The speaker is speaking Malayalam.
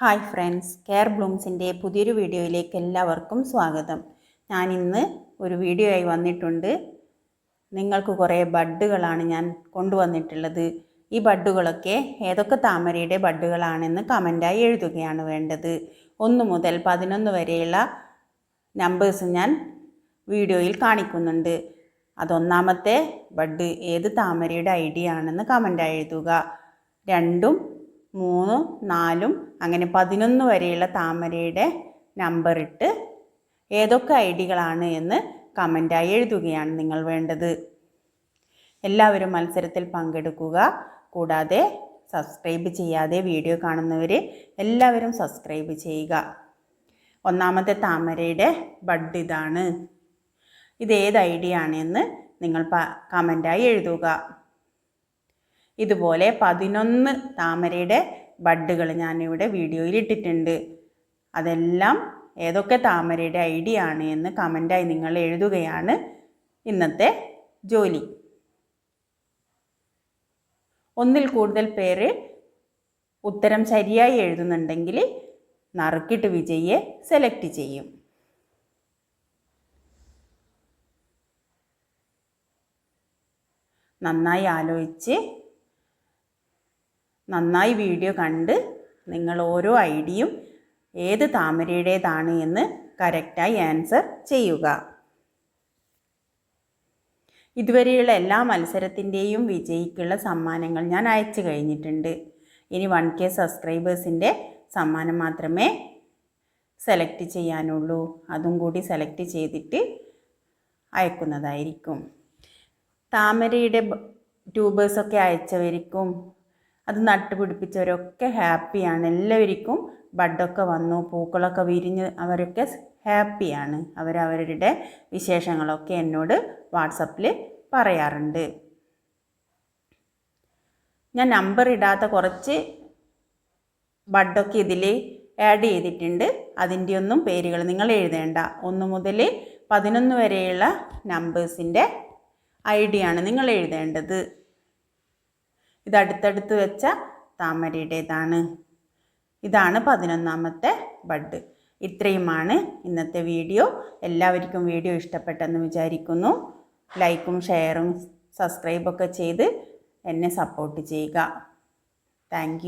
ഹായ് ഫ്രണ്ട്സ് കെയർ ബ്ലൂംസിന്റെ പുതിയൊരു വീഡിയോയിലേക്ക് എല്ലാവർക്കും സ്വാഗതം. ഞാൻ ഇന്ന് ഒരു വീഡിയോ ആയി വന്നിട്ടുണ്ട്. നിങ്ങൾക്ക് കുറേ ബഡ്ഡുകളാണ് ഞാൻ കൊണ്ടുവന്നിട്ടുള്ളത്. ഈ ബഡ്ഡുകളൊക്കെ ഏതൊക്കെ താമരയുടെ ബഡ്ഡുകളാണെന്ന് കമന്റായി എഴുതുകയാണ് വേണ്ടത്. ഒന്ന് മുതൽ പതിനൊന്ന് വരെയുള്ള നമ്പേഴ്സ് ഞാൻ വീഡിയോയിൽ കാണിക്കുന്നുണ്ട്. അതൊന്നാമത്തെ ബഡ് ഏത് താമരയുടെ ഐഡിയ ആണെന്ന് കമന്റായി എഴുതുക. രണ്ടും മൂന്നും നാലും അങ്ങനെ പതിനൊന്ന് വരെയുള്ള താമരയുടെ നമ്പർ ഇട്ട് ഏതൊക്കെ ഐഡികളാണ് എന്ന് കമന്റായി എഴുതുകയാണ് നിങ്ങൾ വേണ്ടത്. എല്ലാവരും മത്സരത്തിൽ പങ്കെടുക്കുക. കൂടാതെ സബ്സ്ക്രൈബ് ചെയ്യാതെ വീഡിയോ കാണുന്നവർ എല്ലാവരും സബ്സ്ക്രൈബ് ചെയ്യുക. ഒന്നാമത്തെ താമരയുടെ ബഡ് ഇതാണ്. ഇത് ഏത് ഐഡിയ ആണെന്ന് നിങ്ങൾ കമന്റായി എഴുതുക. ഇതുപോലെ പതിനൊന്ന് താമരയുടെ ബഡ്ഡുകൾ ഞാനിവിടെ വീഡിയോയിൽ ഇട്ടിട്ടുണ്ട് അതെല്ലാം ഏതൊക്കെ താമരയുടെ ഐഡിയ ആണ് എന്ന് കമന്റായി നിങ്ങൾ എഴുതുകയാണ് ഇന്നത്തെ ജോലി. ഒന്നിൽ കൂടുതൽ പേര് ഉത്തരം ശരിയായി എഴുതുന്നുണ്ടെങ്കിൽ നറുക്കിട്ട് വിജയിയെ സെലക്ട് ചെയ്യും. നന്നായി ആലോചിച്ച് നന്നായി വീഡിയോ കണ്ട് നിങ്ങൾ ഓരോ ഐഡിയും ഏത് താമരയുടേതാണ് എന്ന് കറക്റ്റായി ആൻസർ ചെയ്യുക. ഇതുവരെയുള്ള എല്ലാ മത്സരത്തിന്റെയും വിജയിക്കുള്ള സമ്മാനങ്ങൾ ഞാൻ അയച്ചു കഴിഞ്ഞിട്ടുണ്ട്. ഇനി വൺ കെ സബ്സ്ക്രൈബേഴ്സിന്റെ സമ്മാനം മാത്രമേ സെലക്ട് ചെയ്യാനുള്ളൂ. അതും കൂടി സെലക്ട് ചെയ്തിട്ട് അയക്കുന്നതായിരിക്കും. താമരയുടെ ട്യൂബേഴ്സൊക്കെ അയച്ചവർക്കും അത് നട്ടുപിടിപ്പിച്ചവരൊക്കെ ഹാപ്പിയാണ്. എല്ലാവർക്കും ബഡൊക്കെ വന്നു പൂക്കളൊക്കെ വിരിഞ്ഞ് അവരൊക്കെ ഹാപ്പിയാണ്. അവരവരുടെ വിശേഷങ്ങളൊക്കെ എന്നോട് വാട്സപ്പിൽ പറയാറുണ്ട്. ഞാൻ നമ്പർ ഇടാത്ത കുറച്ച് ബഡൊക്കെ ഇതിൽ ആഡ് ചെയ്തിട്ടുണ്ട്. അതിന്റെ ഒന്നും പേരുകൾ നിങ്ങൾ എഴുതേണ്ട. ഒന്ന് മുതൽ പതിനൊന്ന് വരെയുള്ള നമ്പേഴ്സിന്റെ ഐ ഡിയാണ് നിങ്ങൾ എഴുതേണ്ടത്. ഇത് അടുത്തടുത്ത് വെച്ച താമരയുടേതാണ്. ഇതാണ് പതിനൊന്നാമത്തെ ബഡ്. ഇത്രയുമാണ് ഇന്നത്തെ വീഡിയോ. എല്ലാവർക്കും വീഡിയോ ഇഷ്ടപ്പെട്ടെന്ന് വിചാരിക്കുന്നു. ലൈക്കും ഷെയറും സബ്സ്ക്രൈബൊക്കെ ചെയ്ത് എന്നെ സപ്പോർട്ട് ചെയ്യുക. താങ്ക്